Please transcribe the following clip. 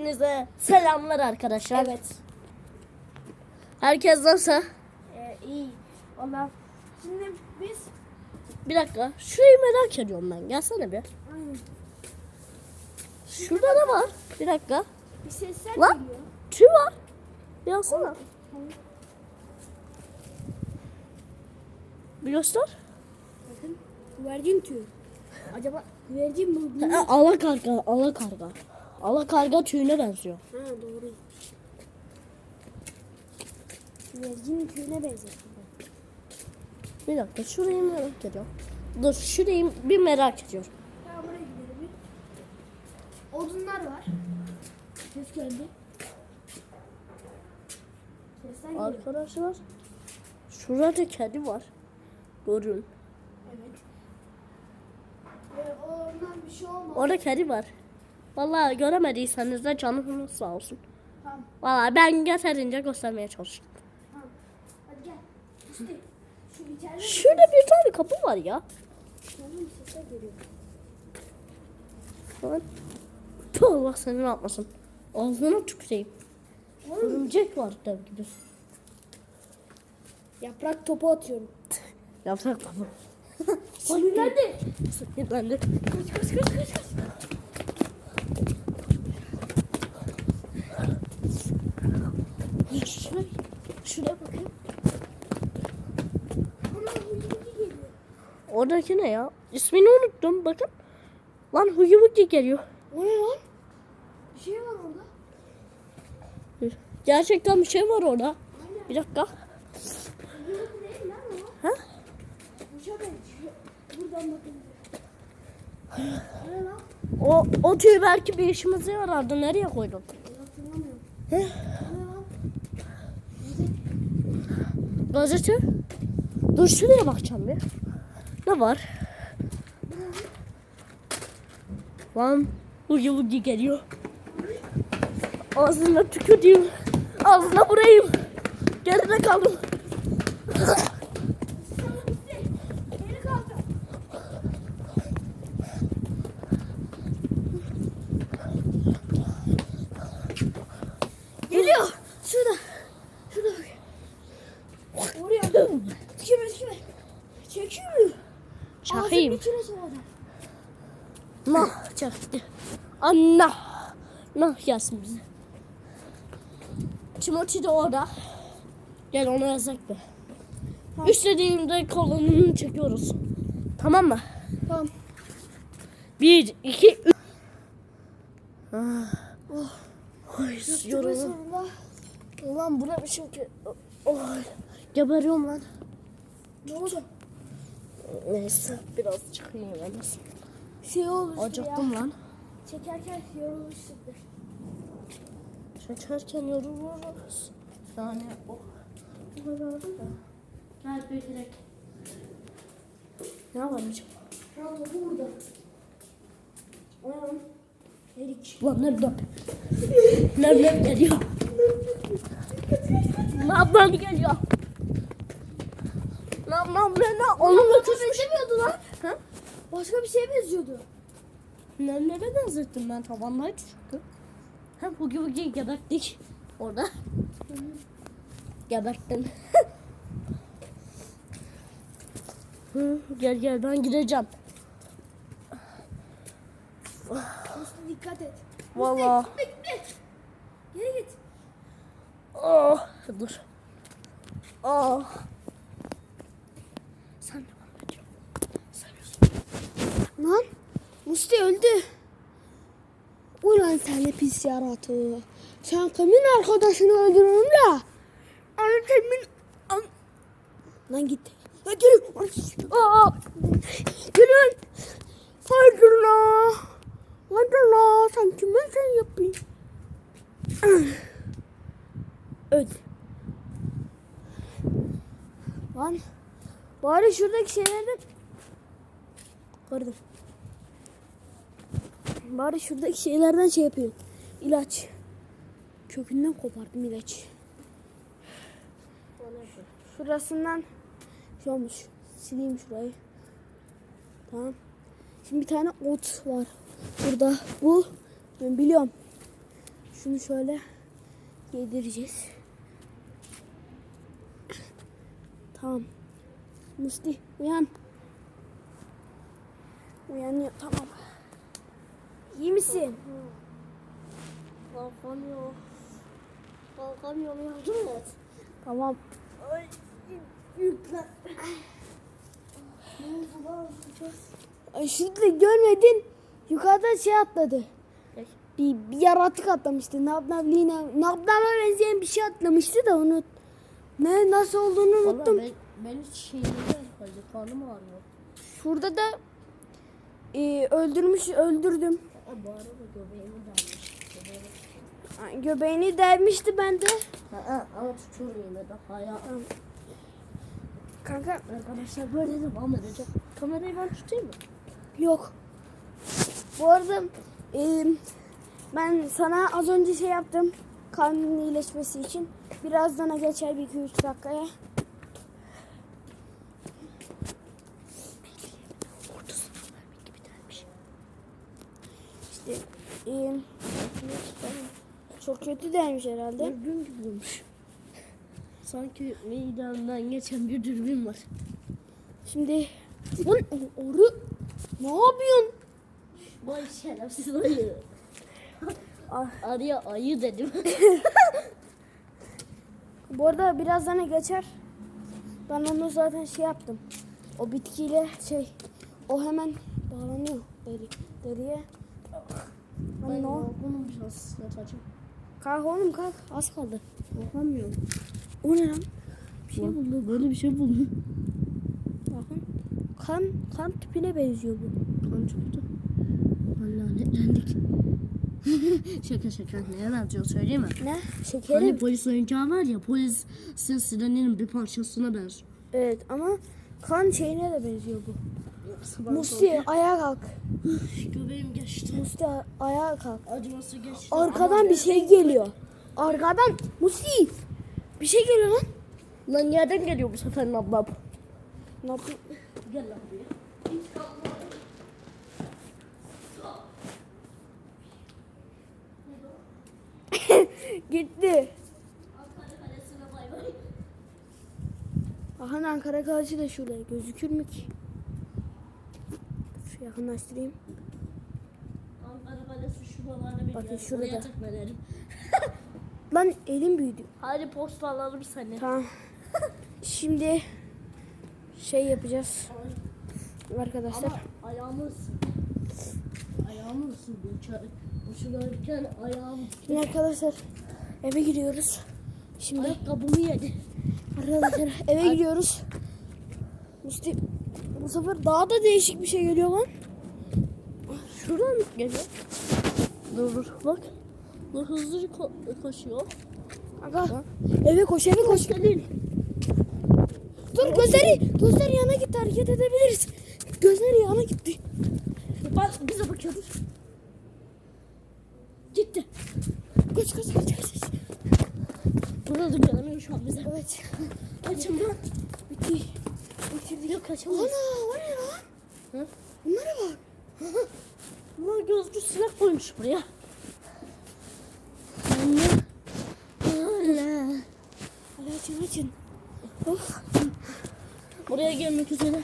Hepinize selamlar arkadaşlar. Evet. Herkes nasıl? Ee, iyi. Valla. Şimdi biz Bir dakika. Şurayı merak ediyorum ben. Gelsene bir. Aynen. Şurada ne var? Bir dakika. bir sesler Lan. geliyor. Tüy var. Bir alsana. Bir göster. Bakın. Güvercin tüyü. Acaba güvercin mi? Ha, ala karga. Ala karga. Ala karga tüyüne benziyor. Ha doğru. Güvercin tüyüne benziyor. Bir dakika. Şurayı merak ediyorum. Dur şurayı bir merak ediyorum. Tamam buraya gidelim. Odunlar var. Ses geldi. Geliyor. Arkadaşlar. Şurada kedi var. Görün. Evet. Ve ondan bir şey olmaz. Orada kedi var. Vallahi göremediyseniz de canınız sağ olsun. Tamam. Vallahi ben yeterince göstermeye çalıştım. Tamam. Hadi gel. İşte şu Şurada bir tane kapı var ya. Lan. Allah seni ne yapmasın. Ağzına tüküreyim. Örümcek var dev gibi. Yaprak topu atıyorum. Yapsak kapı. Sinirlendi. Sinirlendi. Kaç kaç kaç kaç kaç. Şuraya, şuraya bakayım. Ana huyuki geliyor. Oradaki ne ya? İsmini unuttum bakın. Lan Huyu Bugi geliyor. O ne lan? Bir şey var orada. Gerçekten bir şey var orada. Bir dakika. Ha? O? O, tüy belki bir işimize yarardı. Nereye koydun? He? Gazete. Dur şuraya bakacağım bir. Ne var? Lan Huyu Bugi geliyor. Ağzına tükürdüğüm. Ağzına vurayım. Geride kaldım. Geliyor. Şurada. Şurada. Oraya. Tükürme tükürme. Çekiyor. Çakayım. Ağzının içine soğudu. Nah çaktı. Anna. Nah yazsın bize. Timothy de orada. Gel onu yazak be. Tamam. İstediğimde kolunu çekiyoruz. Tamam mı? Tamam. Bir, iki, üç. Ah. Oh. Ay, Yoruldum. Ulan bu ne biçim ki? Oy. Geberiyorum lan. Ne oldu? Neyse biraz çıkayım en. Şey olmuş Acıktım lan. Çekerken yorulmuştuk. Çekerken yoruluruz. Yani o. Gel bir direkt. Ne var acaba? Şu an topu burada. Lan? Erik. Ulan nerede? Nerede geliyor? Lan geliyor. Lan lan lan lan. Onunla benzemiyordu lan. Ha? Başka bir şeye benziyordu. Nerelere benzettim ben tavandaydı çünkü. Hem hugi hugi geberttik orada. Geberttin. Hı, gel gel ben gideceğim. Musti dikkat et. Musti gitme gitme. Geri git. Oh, dur. Oh. Sen devam et. Seviyorsun. Lan Musti öldü. Ulan sen de pis yaratığı. Sen kimin arkadaşını öldürürüm la? Anne kimin... An... Lan git. Lan gelin. Aa. Gelin. Haydi la. Haydi la. Sen kime sen yapayım? Öl. Lan. Bari şuradaki şeylerden... Gördüm. Bari şuradaki şeylerden şey yapayım. İlaç. Kökünden kopardım ilaç. Şurasından şey olmuş. Sileyim şurayı. Tamam. Şimdi bir tane ot var. Burada. Bu ben biliyorum. Şunu şöyle yedireceğiz. Tamam. Musti uyan. Uyanıyor tamam. İyi misin? Kalkamıyor. Kalkamıyorum yardım et. Tamam. Ay yükle. Ay Şimdi görmedin. Yukarıda şey atladı. Bir, bir yaratık atlamıştı. Nabnavliğine, Nabnav'a benzeyen bir şey atlamıştı da onu ne nasıl olduğunu unuttum. Valla ben, ben hiç şeyini. Karnım ağrıyor. Şurada da e, öldürmüş öldürdüm. Aa, bu arada göbeğimi dalmış. Göbeğimi. Ay, Göbeğini delmişti bende. Ha, ha, ama tutuyorum yine de. Hala. Kanka Arkadaşlar böyle devam edecek. Kamerayı ben tutayım mı? yok. Bu arada e, ben sana az önce şey yaptım. Karnının iyileşmesi için. Birazdan geçer bir iki üç dakikaya. İşte e, çok kötü dermiş herhalde. Dürbün gibi olmuş. Sanki midemden geçen bir dürbün var. Şimdi Lan oru ne yapıyorsun? Vay şerefsiz ayı. Ah. Arıya ayı dedim. Bu arada birazdan geçer. Ben onu zaten şey yaptım. O bitkiyle şey o hemen bağlanıyor deri, deriye. Ben yorgunum biraz yatacağım. Kalk oğlum kalk az kaldı. Yapamıyorum. O ne lan? Bir şey buldum. Böyle bir şey buldum. Bakın. Kan, kan tipine benziyor bu. Kan çıktı. Valla lanetlendik. şaka şaka. Neye benziyor söyleyeyim mi? Ne? Hani Şekerim. polis oyuncağı var ya polisin sireninin bir parçasına benziyor. Evet ama kan şeyine de benziyor bu. Sabah Musti ayağa kalk. Göbeğim geçti. Musti ayağa kalk. Acıması geçti. Arkadan Ama bir şey geliyor. Arkadan Musti. Bir şey geliyor lan. Lan yerden geliyor bu sefer. Ne yapayım? Gel lan buraya. Gitti. Ankara Kalesi'ne bay bay. Aha Ankara Kalesi de şurada. Gözükür mü ki? Şu yakınlaştırayım. Bakın şurada. Lan elim büyüdü. Hadi posta alalım seni. Tamam. Şimdi şey yapacağız arkadaşlar. Ama ayağımı ısın. Ayağımı ısın. Uçar. Uçurlarken ayağım. Şimdi arkadaşlar eve gidiyoruz. Şimdi Ayakkabımı yedi. arkadaşlar eve gidiyoruz. Musti bu sefer daha da değişik bir şey geliyor lan. Şuradan mı geliyor? Dur dur bak. Bu hızlı ko- koşuyor. Aga eve koş eve koş. Gelin. Dur gözleri gözleri yana gitti hareket edebiliriz. Gözleri yana gitti. Bak bize bakıyordur. Gitti. Kaç kaç kaç kaç. Burada da gelemiyor şu an bize. Evet. Açın lan. Yok Ana kaçamayız. o ne lan? Hı? Bunlara bak. Bunlar gözcü silah koymuş buraya. Anne. Anne. Hadi açın açın. Of. Buraya gelmek üzere.